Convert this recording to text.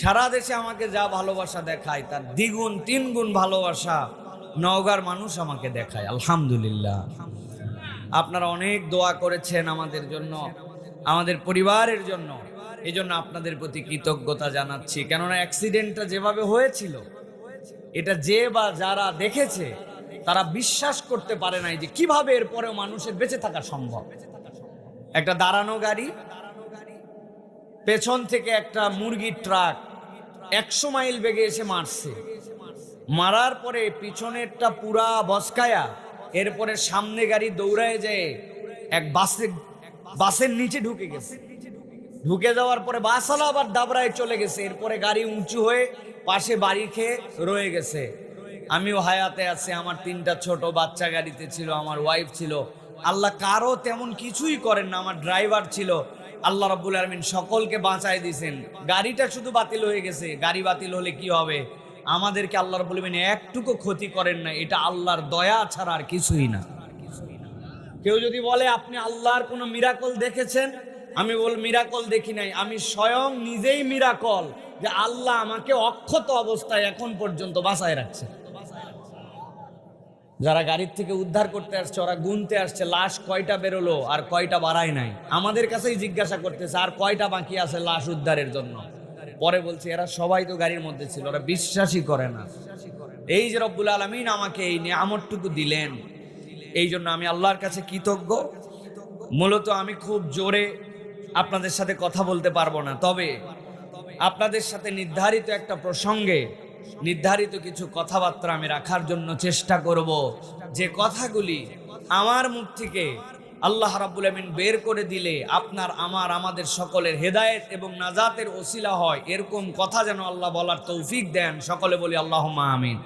সারা দেশে আমাকে যা ভালোবাসা দেখায়, তার দ্বিগুণ তিন গুণ ভালোবাসা নওগাঁর মানুষ আমাকে দেখায়, আলহামদুলিল্লাহ। আপনারা অনেক দোয়া করেছেন আমাদের জন্য, আমাদের পরিবারের জন্য এই জন্য আপনাদের প্রতি কৃতজ্ঞতা জানাচ্ছি। কেননা অ্যাক্সিডেন্টটা যেভাবে হয়েছিল, এটা যে বা যারা দেখেছে, তারা বিশ্বাস করতে পারে নাই যে কীভাবে এরপরেও মানুষের বেঁচে থাকা সম্ভব। একটা দাঁড়ানো গাড়ি পেছন থেকে একটা মুরগির ট্রাক একশো মাইল বেগে এসে মারছে। মারার পরে পিছনেরটা পুরা বসকায়া, এরপরে সামনে গাড়ি দৌড়ায় যায় এক বাসে বাসের নিচে ঢুকে গেছে। ঢুকে যাওয়ার পরে বাসালা আবার দাবরায় চলে গেছে। এরপরে গাড়ি উঁচু হয়ে পাশে বাড়ি খেয়ে রয়ে গেছে। আমিও হায়াতে আছি, আমার তিনটা ছোট বাচ্চা গাড়িতে ছিল, আমার ওয়াইফ ছিল। আল্লাহ কারও তেমন কিছুই করেন না, আমার ড্রাইভার ছিল। আল্লাহ রাব্বুল আলমিন সকলকে বাঁচায় দিয়েছেন। গাড়িটা শুধু বাতিল হয়ে গেছে। গাড়ি বাতিল হলে কি হবে? আমাদেরকে আল্লাহ রাব্বুল আলমিন একটুকু ক্ষতি করেন না। এটা আল্লাহর দয়া ছাড়া আর কিছুই না। কেউ যদি বলে, আপনি আল্লাহর কোনো মিরাকল দেখেছেন? আমি বল মিরাকল দেখি নাই। আমি স্বয়ং নিজেই মিরাকল যে আল্লাহ আমাকে অক্ষত অবস্থায় এখন পর্যন্ত বাঁচায় রাখছে। যারা গাড়ির থেকে উদ্ধার করতে আসছে, ওরা গুনতে আসছে, লাশ কয়টা বেরোলো আর কয়টা বাড়ায় নাই? আমাদের কাছেই জিজ্ঞাসা করতেছে, আর কয়টা বাকি আছে লাশ উদ্ধারের জন্য? পরে বলছে, এরা সবাই তো গাড়ির মধ্যে ছিল, ওরা বিশ্বাসই করে না। এই যে রব্বুল আলমিন আমাকে এই নিয়ামতটুকু দিলেন। এই জন্য আমি আল্লাহর কাছে কৃতজ্ঞ। মূলত আমি খুব জোরে আপনাদের সাথে কথা বলতে পারব না, তবে আপনাদের সাথে নির্ধারিত একটা প্রসঙ্গে নির্ধারিত কিছু কথাবার্তা আমি রাখার জন্য চেষ্টা করব। যে কথাগুলি আমার মুখ থেকে আল্লাহ রাবুল আমিন বের করে দিলে আপনার, আমার, আমাদের সকলের হেদায়েত এবং নাজাতের ওসিলা হয়, এরকম কথা যেন আল্লাহ বলার তৌফিক দেন। সকলে বলি আল্লাহ আমিন।